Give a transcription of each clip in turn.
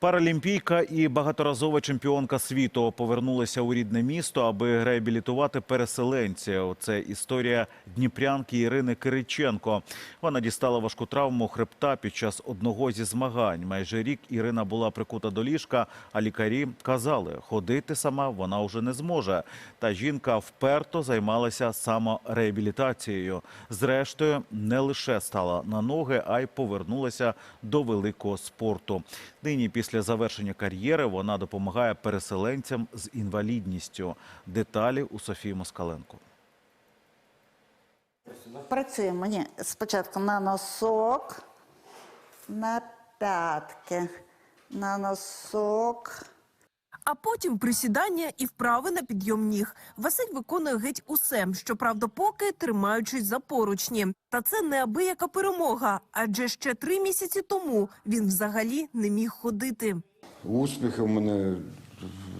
Паралімпійка і багаторазова чемпіонка світу повернулися у рідне місто, аби реабілітувати переселенців. Це історія дніпрянки Ірини Кириченко. Вона дістала важку травму хребта під час одного зі змагань. Майже рік Ірина була прикута до ліжка, а лікарі казали, ходити сама вона вже не зможе. Та жінка вперто займалася самореабілітацією. Зрештою, не лише стала на ноги, а й повернулася до великого спорту. Нині після завершення кар'єри вона допомагає переселенцям з інвалідністю. Деталі у Софії Москаленко. Працюємо ні, спочатку на носок, на п'ятки, на носок. А потім присідання і вправи на підйом ніг. Василь виконує геть усе, щоправда, поки тримаючись за поручні. Та це неабияка перемога, адже ще три місяці тому він взагалі не міг ходити. Успіхи в мене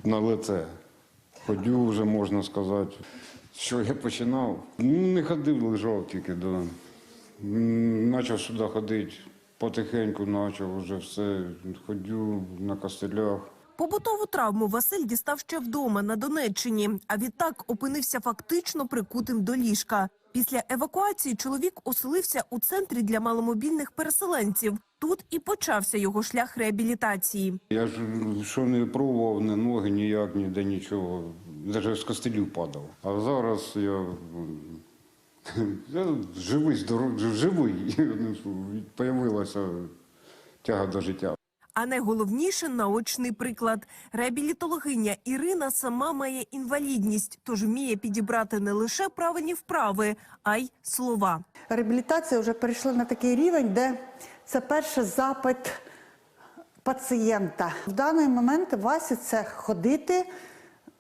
на лице. Ходю вже можна сказати. Що я починав? Не ходив, лежав тільки. М, Почав сюди ходити. Потихеньку почав вже все. Ходю на костелях. Побутову травму Василь дістав ще вдома на Донеччині, а відтак опинився фактично прикутим до ліжка. Після евакуації чоловік оселився у центрі для маломобільних переселенців. Тут і почався його шлях реабілітації. Я ж що не пробував, ні ноги, ніяк, ніде нічого. Навіть з костелів падав. А зараз я, я живий, здоровий, живий. Появилася тяга до життя. А найголовніше наочний приклад. Реабілітологиня Ірина сама має інвалідність, тож вміє підібрати не лише правильні вправи, а й слова. Реабілітація вже перейшла на такий рівень, де це перший запит пацієнта. В даний момент Васі це ходити,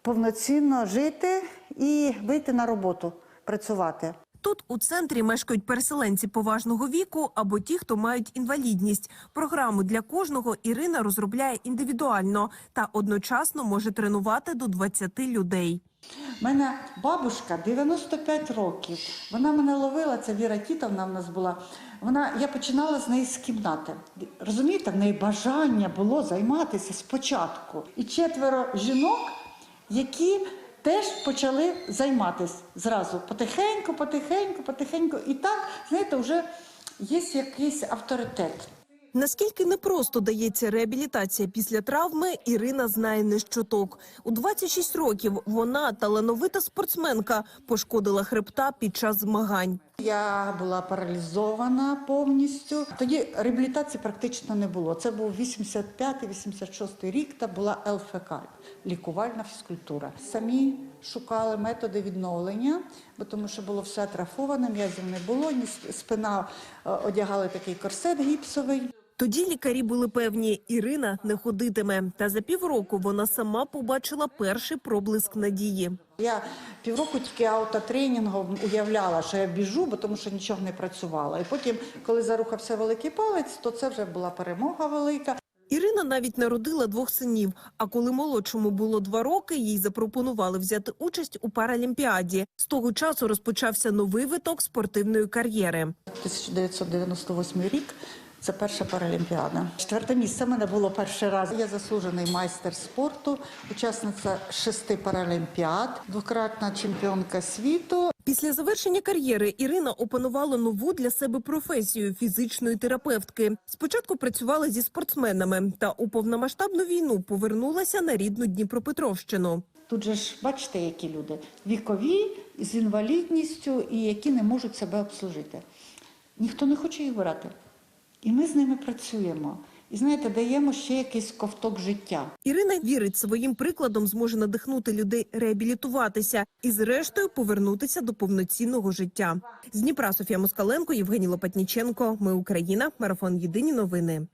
повноцінно жити і вийти на роботу, працювати. Тут у центрі мешкають переселенці поважного віку або ті, хто мають інвалідність. Програму для кожного Ірина розробляє індивідуально та одночасно може тренувати до 20 людей. У мене бабушка 95 років. Вона мене ловила, це Віра Тітовна в нас була. Вона, я починала з неї з кімнати. Розумієте, в неї бажання було займатися спочатку. І четверо жінок, які теж почали займатися зразу потихеньку, потихеньку, потихеньку. І так, знаєте, вже є якийсь авторитет. Наскільки непросто дається реабілітація після травми, Ірина знає не щоток. У 26 років вона талановита спортсменка, пошкодила хребта під час змагань. Я була паралізована повністю. Тоді реабілітації практично не було. Це був 85-86 рік, та була ЛФК – лікувальна фізкультура. Самі шукали методи відновлення, бо тому що було все трафоване. м'язів не було, ні спина е, одягали такий корсет гіпсовий. Тоді лікарі були певні, Ірина не ходитиме. Та за півроку вона сама побачила перший проблиск надії. Я півроку тільки аутотренінгом уявляла, що я біжу, бо тому що нічого не працювала. І потім, коли зарухався великий палець, то це вже була перемога велика. Ірина навіть народила двох синів. А коли молодшому було два роки, їй запропонували взяти участь у паралімпіаді. З того часу розпочався новий виток спортивної кар'єри. 1998 рік. Це перша паралімпіада. Четверте місце мене було перший раз. Я заслужений майстер спорту, учасниця шести паралімпіад, двократна чемпіонка світу. Після завершення кар'єри Ірина опанувала нову для себе професію фізичної терапевтки. Спочатку працювала зі спортсменами, та у повномасштабну війну повернулася на рідну Дніпропетровщину. Тут же ж бачите, які люди вікові з інвалідністю і які не можуть себе обслужити. Ніхто не хоче їх брати. І ми з ними працюємо. І знаєте, даємо ще якийсь ковток життя. Ірина вірить, своїм прикладом зможе надихнути людей реабілітуватися і, зрештою, повернутися до повноцінного життя. З Дніпра Софія Москаленко, Євгеній Лопатніченко. Ми Україна. Марафон Єдині новини.